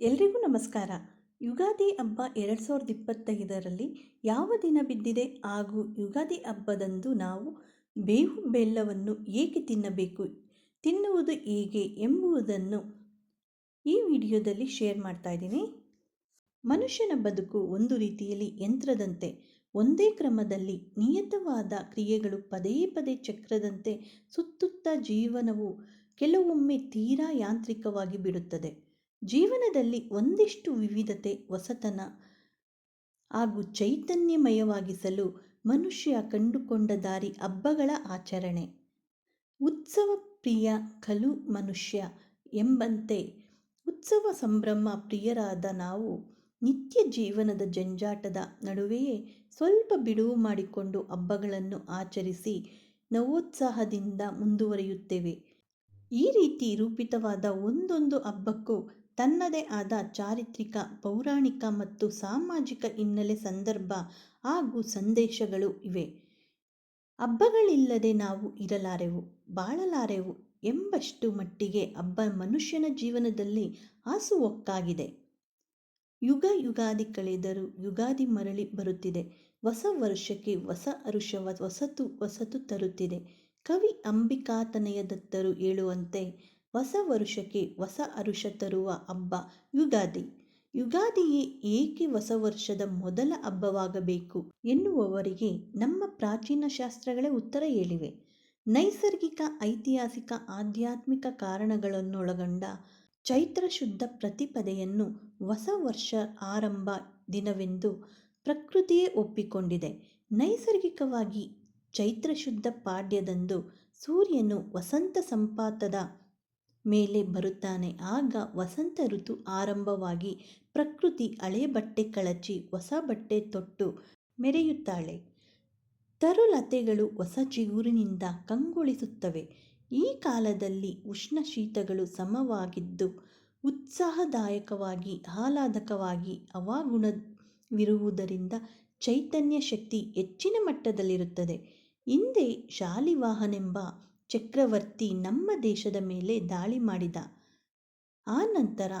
ಎಲ್ರಿಗೂ ನಮಸ್ಕಾರ. ಯುಗಾದಿ ಹಬ್ಬ ಎರಡು ಸಾವಿರದ ಇಪ್ಪತ್ತೈದರಲ್ಲಿ ಯಾವ ದಿನ ಬಿದ್ದಿದೆ? ಹಾಗೂ ಯುಗಾದಿ ಹಬ್ಬದಂದು ನಾವು ಬೇವು ಬೆಲ್ಲವನ್ನು ಏಕೆ ತಿನ್ನಬೇಕು? ತಿನ್ನುವುದು ಹೇಗೆ ಎಂಬುದನ್ನು ಈ ವಿಡಿಯೋದಲ್ಲಿ ಶೇರ್ ಮಾಡ್ತಾ ಇದ್ದೀನಿ. ಮನುಷ್ಯನ ಬದುಕು ಒಂದು ರೀತಿಯಲ್ಲಿ ಯಂತ್ರದಂತೆ, ಒಂದೇ ಕ್ರಮದಲ್ಲಿ ನಿಯತವಾದ ಕ್ರಿಯೆಗಳು ಪದೇ ಪದೇ ಚಕ್ರದಂತೆ ಸುತ್ತುತ್ತಾ ಜೀವನವು ಕೆಲವೊಮ್ಮೆ ತೀರಾ ಯಾಂತ್ರಿಕವಾಗಿ ಬಿಡುತ್ತದೆ. ಜೀವನದಲ್ಲಿ ಒಂದಿಷ್ಟು ವಿವಿಧತೆ, ಹೊಸತನ ಹಾಗೂ ಚೈತನ್ಯಮಯವಾಗಿಸಲು ಮನುಷ್ಯ ಕಂಡುಕೊಂಡ ದಾರಿ ಹಬ್ಬಗಳ ಆಚರಣೆ. ಉತ್ಸವ ಪ್ರಿಯ ಕಲು ಮನುಷ್ಯ ಎಂಬಂತೆ ಉತ್ಸವ ಸಂಭ್ರಮ ಪ್ರಿಯರಾದ ನಾವು ನಿತ್ಯ ಜೀವನದ ಜಂಜಾಟದ ನಡುವೆಯೇ ಸ್ವಲ್ಪ ಬಿಡುವು ಮಾಡಿಕೊಂಡು ಹಬ್ಬಗಳನ್ನು ಆಚರಿಸಿ ನವೋತ್ಸಾಹದಿಂದ ಮುಂದುವರಿಯುತ್ತೇವೆ. ಈ ರೀತಿ ರೂಪಿತವಾದ ಒಂದೊಂದು ಹಬ್ಬಕ್ಕೂ ತನ್ನದೇ ಆದ ಚಾರಿತ್ರಿಕ, ಪೌರಾಣಿಕ ಮತ್ತು ಸಾಮಾಜಿಕ ಹಿನ್ನೆಲೆ ಸಂದರ್ಭ ಹಾಗೂ ಸಂದೇಶಗಳು ಇವೆ. ಹಬ್ಬಗಳಿಲ್ಲದೆ ನಾವು ಇರಲಾರೆವು, ಬಾಳಲಾರೆವು ಎಂಬಷ್ಟು ಮಟ್ಟಿಗೆ ಹಬ್ಬ ಮನುಷ್ಯನ ಜೀವನದಲ್ಲಿ ಹಾಸುಹೊಕ್ಕಾಗಿದೆ ಯುಗ ಯುಗಾದಿ ಕಳೆದರೂ ಯುಗಾದಿ ಮರಳಿ ಬರುತ್ತಿದೆ. ಹೊಸ ವರ್ಷಕ್ಕೆ ಹೊಸ ಅರುಷವ, ಹೊಸತು ಹೊಸತು ತರುತ್ತಿದೆ. ಕವಿ ಅಂಬಿಕಾತನಯ ದತ್ತರು ಹೇಳುವಂತೆ ಹೊಸ ವರುಷಕ್ಕೆ ಹೊಸ ಅರುಷ ತರುವ ಹಬ್ಬ ಯುಗಾದಿ. ಯುಗಾದಿಯೇ ಏಕೆ ಹೊಸ ವರ್ಷದ ಮೊದಲ ಹಬ್ಬವಾಗಬೇಕು ಎನ್ನುವವರಿಗೆ ನಮ್ಮ ಪ್ರಾಚೀನ ಶಾಸ್ತ್ರಗಳೇ ಉತ್ತರ ಹೇಳಿವೆ. ನೈಸರ್ಗಿಕ, ಐತಿಹಾಸಿಕ, ಆಧ್ಯಾತ್ಮಿಕ ಕಾರಣಗಳನ್ನೊಳಗೊಂಡ ಚೈತ್ರ ಶುದ್ಧ ಪ್ರತಿಪದೆಯನ್ನು ಹೊಸ ವರ್ಷ ಆರಂಭ ದಿನವೆಂದು ಪ್ರಕೃತಿಯೇ ಒಪ್ಪಿಕೊಂಡಿದೆ. ನೈಸರ್ಗಿಕವಾಗಿ ಚೈತ್ರ ಶುದ್ಧ ಪಾಡ್ಯದಂದು ಸೂರ್ಯನು ವಸಂತ ಸಂಪಾತದ ಮೇಲೆ ಬರುತ್ತಾನೆ. ಆಗ ವಸಂತ ಋತು ಆರಂಭವಾಗಿ ಪ್ರಕೃತಿ ಹಳೆ ಬಟ್ಟೆ ಕಳಚಿ ಹೊಸ ಬಟ್ಟೆ ತೊಟ್ಟು ಮೆರೆಯುತ್ತಾಳೆ. ತರುಲತೆಗಳು ಹೊಸ ಚಿಗುರಿನಿಂದ ಕಂಗೊಳಿಸುತ್ತವೆ. ಈ ಕಾಲದಲ್ಲಿ ಉಷ್ಣ ಶೀತಗಳು ಸಮವಾಗಿದ್ದು ಉತ್ಸಾಹದಾಯಕವಾಗಿ, ಆಹ್ಲಾದಕವಾಗಿ ಹವಾಗುಣವಿರುವುದರಿಂದ ಚೈತನ್ಯ ಶಕ್ತಿ ಹೆಚ್ಚಿನ ಮಟ್ಟದಲ್ಲಿರುತ್ತದೆ. ಹಿಂದೆ ಶಾಲಿವಾಹನೆಂಬ ಚಕ್ರವರ್ತಿ ನಮ್ಮ ದೇಶದ ಮೇಲೆ ದಾಳಿ ಮಾಡಿದ. ಆ ನಂತರ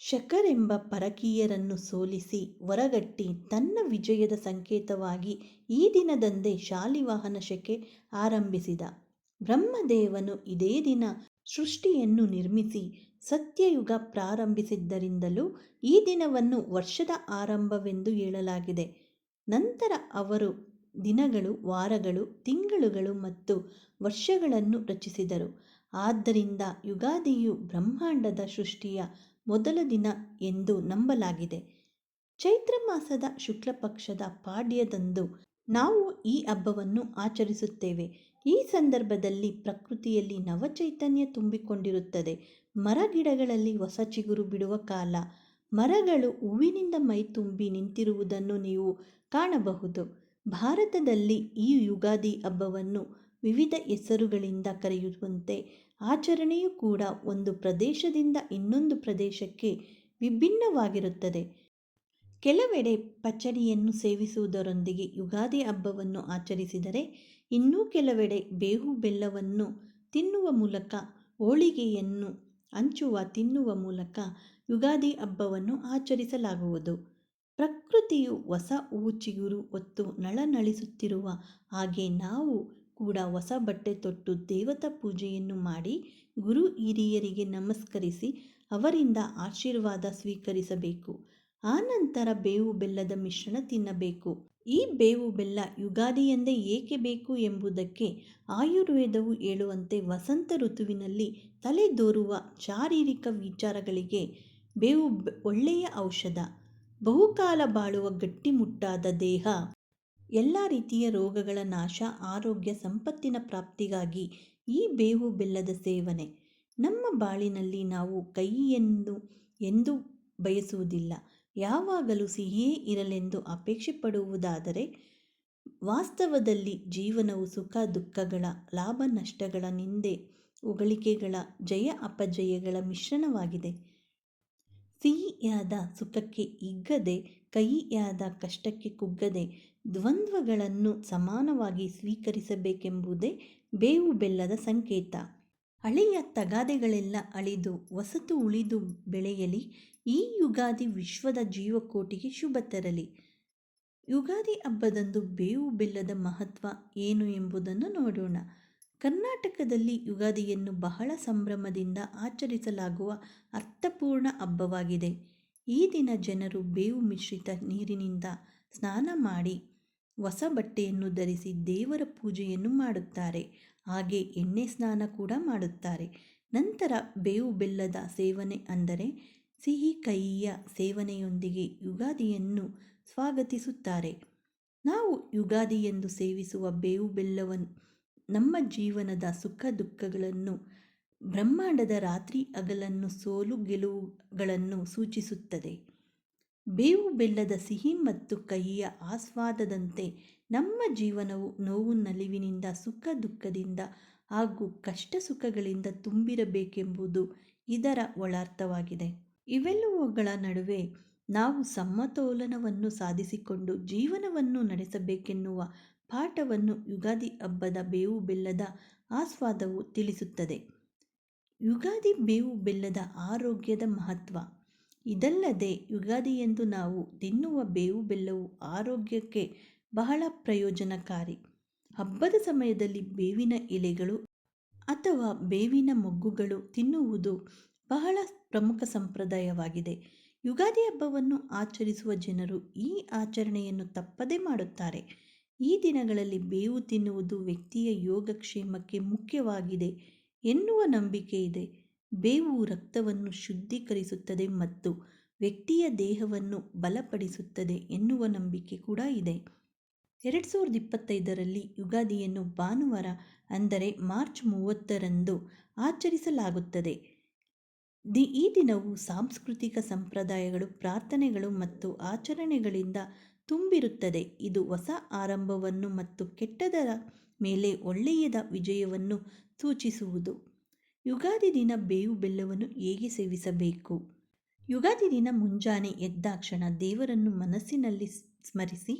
ಶಕರೆಂಬ ಪರಕೀಯರನ್ನು ಸೋಲಿಸಿ ಹೊರಗಟ್ಟಿ ತನ್ನ ವಿಜಯದ ಸಂಕೇತವಾಗಿ ಈ ದಿನದಂದೇ ಶಾಲಿವಾಹನ ಶಕೆ ಆರಂಭಿಸಿದ. ಬ್ರಹ್ಮದೇವನು ಇದೇ ದಿನ ಸೃಷ್ಟಿಯನ್ನು ನಿರ್ಮಿಸಿ ಸತ್ಯಯುಗ ಪ್ರಾರಂಭಿಸಿದ್ದರಿಂದಲೂ ಈ ದಿನವನ್ನು ವರ್ಷದ ಆರಂಭವೆಂದು ಹೇಳಲಾಗಿದೆ. ನಂತರ ಅವರು ದಿನಗಳು, ವಾರಗಳು, ತಿಂಗಳುಗಳು ಮತ್ತು ವರ್ಷಗಳನ್ನು ರಚಿಸಿದರು. ಆದ್ದರಿಂದ ಯುಗಾದಿಯು ಬ್ರಹ್ಮಾಂಡದ ಸೃಷ್ಟಿಯ ಮೊದಲ ದಿನ ಎಂದು ನಂಬಲಾಗಿದೆ. ಚೈತ್ರ ಮಾಸದ ಶುಕ್ಲ ಪಕ್ಷದ ಪಾಡ್ಯದಂದು ನಾವು ಈ ಹಬ್ಬವನ್ನು ಆಚರಿಸುತ್ತೇವೆ. ಈ ಸಂದರ್ಭದಲ್ಲಿ ಪ್ರಕೃತಿಯಲ್ಲಿ ನವಚೈತನ್ಯ ತುಂಬಿಕೊಂಡಿರುತ್ತದೆ. ಮರಗಿಡಗಳಲ್ಲಿ ಹೊಸ ಚಿಗುರು ಬಿಡುವ ಕಾಲ. ಮರಗಳು ಹೂವಿನಿಂದ ಮೈತುಂಬಿ ನಿಂತಿರುವುದನ್ನು ನೀವು ಕಾಣಬಹುದು. ಭಾರತದಲ್ಲಿ ಈ ಯುಗಾದಿ ಹಬ್ಬವನ್ನು ವಿವಿಧ ಹೆಸರುಗಳಿಂದ ಕರೆಯುವಂತೆ ಆಚರಣೆಯು ಕೂಡ ಒಂದು ಪ್ರದೇಶದಿಂದ ಇನ್ನೊಂದು ಪ್ರದೇಶಕ್ಕೆ ವಿಭಿನ್ನವಾಗಿರುತ್ತದೆ. ಕೆಲವೆಡೆ ಪಚಡಿಯನ್ನು ಸೇವಿಸುವುದರೊಂದಿಗೆ ಯುಗಾದಿ ಹಬ್ಬವನ್ನು ಆಚರಿಸಿದರೆ, ಇನ್ನೂ ಕೆಲವೆಡೆ ಬೇವು ಬೆಲ್ಲವನ್ನು ತಿನ್ನುವ ಮೂಲಕ, ಹೋಳಿಗೆಯನ್ನು ಹಂಚುವ ತಿನ್ನುವ ಮೂಲಕ ಯುಗಾದಿ ಹಬ್ಬವನ್ನು ಆಚರಿಸಲಾಗುವುದು. ಪ್ರಕೃತಿಯು ಹೊಸ ಹೂ ಚಿಗುರು ಹೊತ್ತು ನಳನಳಿಸುತ್ತಿರುವ ಹಾಗೆ ನಾವು ಕೂಡ ಹೊಸ ಬಟ್ಟೆ ತೊಟ್ಟು ದೇವತಾ ಪೂಜೆಯನ್ನು ಮಾಡಿ ಗುರು ಹಿರಿಯರಿಗೆ ನಮಸ್ಕರಿಸಿ ಅವರಿಂದ ಆಶೀರ್ವಾದ ಸ್ವೀಕರಿಸಬೇಕು. ಆನಂತರ ಬೇವು ಬೆಲ್ಲದ ಮಿಶ್ರಣ ತಿನ್ನಬೇಕು. ಈ ಬೇವು ಬೆಲ್ಲ ಯುಗಾದಿಯಂದೇ ಏಕೆ ಬೇಕು ಎಂಬುದಕ್ಕೆ ಆಯುರ್ವೇದವು ಹೇಳುವಂತೆ ವಸಂತ ಋತುವಿನಲ್ಲಿ ತಲೆದೋರುವ ಶಾರೀರಿಕ ವಿಚಾರಗಳಿಗೆ ಬೇವು ಒಳ್ಳೆಯ ಔಷಧ. ಬಹುಕಾಲ ಬಾಳುವ ಗಟ್ಟಿಮುಟ್ಟಾದ ದೇಹ ಎಲ್ಲ ರೀತಿಯ ರೋಗಗಳ ನಾಶ, ಆರೋಗ್ಯ, ಸಂಪತ್ತಿನ ಪ್ರಾಪ್ತಿಗಾಗಿ ಈ ಬೇವು ಬೆಲ್ಲದ ಸೇವನೆ. ನಮ್ಮ ಬಾಳಿನಲ್ಲಿ ನಾವು ಕಹಿಯೆಂದು ಎಂದು ಬಯಸುವುದಿಲ್ಲ. ಯಾವಾಗಲೂ ಸಿಹಿಯೇ ಇರಲೆಂದು ಅಪೇಕ್ಷೆ ಪಡುವುದಾದರೆ ವಾಸ್ತವದಲ್ಲಿ ಜೀವನವು ಸುಖ, ದುಃಖಗಳ, ಲಾಭ, ನಷ್ಟಗಳ, ನಿಂದೆ, ಉಗಳಿಕೆಗಳ, ಜಯ, ಅಪಜಯಗಳ ಮಿಶ್ರಣವಾಗಿದೆ. ಸಿಹಿಯಾದ ಸುಖಕ್ಕೆ ಇಗ್ಗದೆ, ಕಹಿಯಾದ ಕಷ್ಟಕ್ಕೆ ಕುಗ್ಗದೆ, ದ್ವಂದ್ವಗಳನ್ನು ಸಮಾನವಾಗಿ ಸ್ವೀಕರಿಸಬೇಕೆಂಬುದೇ ಬೇವು ಬೆಲ್ಲದ ಸಂಕೇತ. ಹಳೆಯ ತಗಾದೆಗಳೆಲ್ಲ ಅಳಿದು ಹೊಸತು ಉಳಿದು ಬೆಳೆಯಲಿ, ಈ ಯುಗಾದಿ ವಿಶ್ವದ ಜೀವಕೋಟಿಗೆ ಶುಭ ತರಲಿ. ಯುಗಾದಿ ಹಬ್ಬದಂದು ಬೇವು ಬೆಲ್ಲದ ಮಹತ್ವ ಏನು ಎಂಬುದನ್ನು ನೋಡೋಣ. ಕರ್ನಾಟಕದಲ್ಲಿ ಯುಗಾದಿಯನ್ನು ಬಹಳ ಸಂಭ್ರಮದಿಂದ ಆಚರಿಸಲಾಗುವ ಅರ್ಥಪೂರ್ಣ ಹಬ್ಬವಾಗಿದೆ. ಈ ದಿನ ಜನರು ಬೇವು ಮಿಶ್ರಿತ ನೀರಿನಿಂದ ಸ್ನಾನ ಮಾಡಿ ಹೊಸ ಬಟ್ಟೆಯನ್ನು ಧರಿಸಿ ದೇವರ ಪೂಜೆಯನ್ನು ಮಾಡುತ್ತಾರೆ. ಹಾಗೆ ಎಣ್ಣೆ ಸ್ನಾನ ಕೂಡ ಮಾಡುತ್ತಾರೆ. ನಂತರ ಬೇವು ಬೆಲ್ಲದ ಸೇವನೆ ಅಂದರೆ ಸಿಹಿ ಕಹಿಯ ಸೇವನೆಯೊಂದಿಗೆ ಯುಗಾದಿಯನ್ನು ಸ್ವಾಗತಿಸುತ್ತಾರೆ. ನಾವು ಯುಗಾದಿಯೆಂದು ಸೇವಿಸುವ ಬೇವು ಬೆಲ್ಲವನ್ನು ನಮ್ಮ ಜೀವನದ ಸುಖ ದುಃಖಗಳನ್ನು, ಬ್ರಹ್ಮಾಂಡದ ರಾತ್ರಿ ಹಗಲನ್ನು ಸೋಲು ಗೆಲುವುಗಳನ್ನು ಸೂಚಿಸುತ್ತದೆ. ಬೇವು ಬೆಲ್ಲದ ಸಿಹಿ ಮತ್ತು ಕಹಿಯ ಆಸ್ವಾದದಂತೆ ನಮ್ಮ ಜೀವನವು ನೋವು ನಲಿವಿನಿಂದ, ಸುಖ ದುಃಖದಿಂದ ಹಾಗೂ ಕಷ್ಟ ಸುಖಗಳಿಂದ ತುಂಬಿರಬೇಕೆಂಬುದು ಇದರ ಒಳಾರ್ಥವಾಗಿದೆ. ಇವೆಲ್ಲವುಗಳ ನಡುವೆ ನಾವು ಸಮತೋಲನವನ್ನು ಸಾಧಿಸಿಕೊಂಡು ಜೀವನವನ್ನು ನಡೆಸಬೇಕೆನ್ನುವ ಪಾಠವನ್ನು ಯುಗಾದಿ ಹಬ್ಬದ ಬೇವು ಬೆಲ್ಲದ ಆಸ್ವಾದವು ತಿಳಿಸುತ್ತದೆ. ಯುಗಾದಿ ಬೇವು ಬೆಲ್ಲದ ಆರೋಗ್ಯದ ಮಹತ್ವ. ಇದಲ್ಲದೆ ಯುಗಾದಿಯಂದು ನಾವು ತಿನ್ನುವ ಬೇವು ಬೆಲ್ಲವು ಆರೋಗ್ಯಕ್ಕೆ ಬಹಳ ಪ್ರಯೋಜನಕಾರಿ. ಹಬ್ಬದ ಸಮಯದಲ್ಲಿ ಬೇವಿನ ಎಲೆಗಳು ಅಥವಾ ಬೇವಿನ ಮೊಗ್ಗುಗಳು ತಿನ್ನುವುದು ಬಹಳ ಪ್ರಮುಖ ಸಂಪ್ರದಾಯವಾಗಿದೆ. ಯುಗಾದಿ ಹಬ್ಬವನ್ನು ಆಚರಿಸುವ ಜನರು ಈ ಆಚರಣೆಯನ್ನು ತಪ್ಪದೇ ಮಾಡುತ್ತಾರೆ. ಈ ದಿನಗಳಲ್ಲಿ ಬೇವು ತಿನ್ನುವುದು ವ್ಯಕ್ತಿಯ ಯೋಗಕ್ಷೇಮಕ್ಕೆ ಮುಖ್ಯವಾಗಿದೆ ಎನ್ನುವ ನಂಬಿಕೆ ಇದೆ. ಬೇವು ರಕ್ತವನ್ನು ಶುದ್ಧೀಕರಿಸುತ್ತದೆ ಮತ್ತು ವ್ಯಕ್ತಿಯ ದೇಹವನ್ನು ಬಲಪಡಿಸುತ್ತದೆ ಎನ್ನುವ ನಂಬಿಕೆ ಕೂಡ ಇದೆ. ಎರಡು ಸಾವಿರದ ಇಪ್ಪತ್ತೈದರಲ್ಲಿ ಯುಗಾದಿಯನ್ನು ಭಾನುವಾರ, ಅಂದರೆ ಮಾರ್ಚ್ ಮೂವತ್ತರಂದು ಆಚರಿಸಲಾಗುತ್ತದೆ. ದಿ, ಈ ದಿನವು ಸಾಂಸ್ಕೃತಿಕ ಸಂಪ್ರದಾಯಗಳು, ಪ್ರಾರ್ಥನೆಗಳು ಮತ್ತು ಆಚರಣೆಗಳಿಂದ ತುಂಬಿರುತ್ತದೆ. ಇದು ಹೊಸ ಆರಂಭವನ್ನು ಮತ್ತು ಕೆಟ್ಟದರ ಮೇಲೆ ಒಳ್ಳೆಯದ ವಿಜಯವನ್ನು ಸೂಚಿಸುವುದು. ಯುಗಾದಿ ದಿನ ಬೇವು ಬೆಲ್ಲವನ್ನು ಹೇಗೆ ಸೇವಿಸಬೇಕು? ಯುಗಾದಿ ದಿನ ಮುಂಜಾನೆ ಎದ್ದಾಕ್ಷಣ ದೇವರನ್ನು ಮನಸ್ಸಿನಲ್ಲಿ ಸ್ಮರಿಸಿ,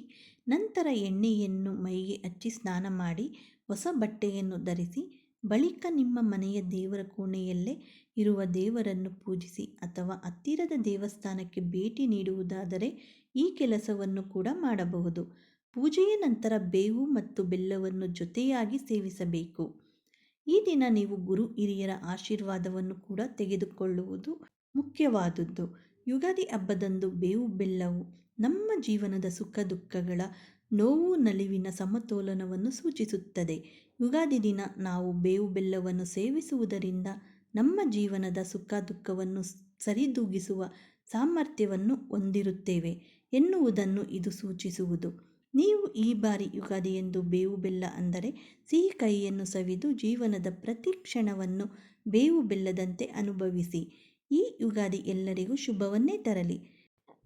ನಂತರ ಎಣ್ಣೆಯನ್ನು ಮೈಗೆ ಹಚ್ಚಿ ಸ್ನಾನ ಮಾಡಿ, ಹೊಸ ಬಟ್ಟೆಯನ್ನು ಧರಿಸಿ ಬಳಿಕ ನಿಮ್ಮ ಮನೆಯ ದೇವರ ಕೋಣೆಯಲ್ಲೇ ಇರುವ ದೇವರನ್ನು ಪೂಜಿಸಿ ಅಥವಾ ಹತ್ತಿರದ ದೇವಸ್ಥಾನಕ್ಕೆ ಭೇಟಿ ನೀಡುವುದಾದರೆ ಈ ಕೆಲಸವನ್ನು ಕೂಡ ಮಾಡಬಹುದು. ಪೂಜೆಯ ನಂತರ ಬೇವು ಮತ್ತು ಬೆಲ್ಲವನ್ನು ಜೊತೆಯಾಗಿ ಸೇವಿಸಬೇಕು. ಈ ದಿನ ನೀವು ಗುರು ಹಿರಿಯರ ಆಶೀರ್ವಾದವನ್ನು ಕೂಡ ತೆಗೆದುಕೊಳ್ಳುವುದು ಮುಖ್ಯವಾದದ್ದು. ಯುಗಾದಿ ಹಬ್ಬದಂದು ಬೇವು, ಬೆಲ್ಲವು ನಮ್ಮ ಜೀವನದ ಸುಖ ದುಃಖಗಳ ನೋವು ನಲಿವಿನ ಸಮತೋಲನವನ್ನು ಸೂಚಿಸುತ್ತದೆ. ಯುಗಾದಿ ದಿನ ನಾವು ಬೇವು ಬೆಲ್ಲವನ್ನು ಸೇವಿಸುವುದರಿಂದ ನಮ್ಮ ಜೀವನದ ಸುಖ ದುಃಖವನ್ನು ಸರಿದೂಗಿಸುವ ಸಾಮರ್ಥ್ಯವನ್ನು ಹೊಂದಿರುತ್ತೇವೆ ಎನ್ನುವುದನ್ನು ಇದು ಸೂಚಿಸುವುದು. ನೀವು ಈ ಬಾರಿ ಯುಗಾದಿ ಎಂದು ಬೇವು ಬೆಲ್ಲ ಅಂದರೆ ಸಿಹಿ ಕೈಯನ್ನು ಸವಿದು ಜೀವನದ ಪ್ರತಿ ಕ್ಷಣವನ್ನು ಬೇವು ಬೆಲ್ಲದಂತೆ ಅನುಭವಿಸಿ. ಈ ಯುಗಾದಿ ಎಲ್ಲರಿಗೂ ಶುಭವನ್ನೇ ತರಲಿ.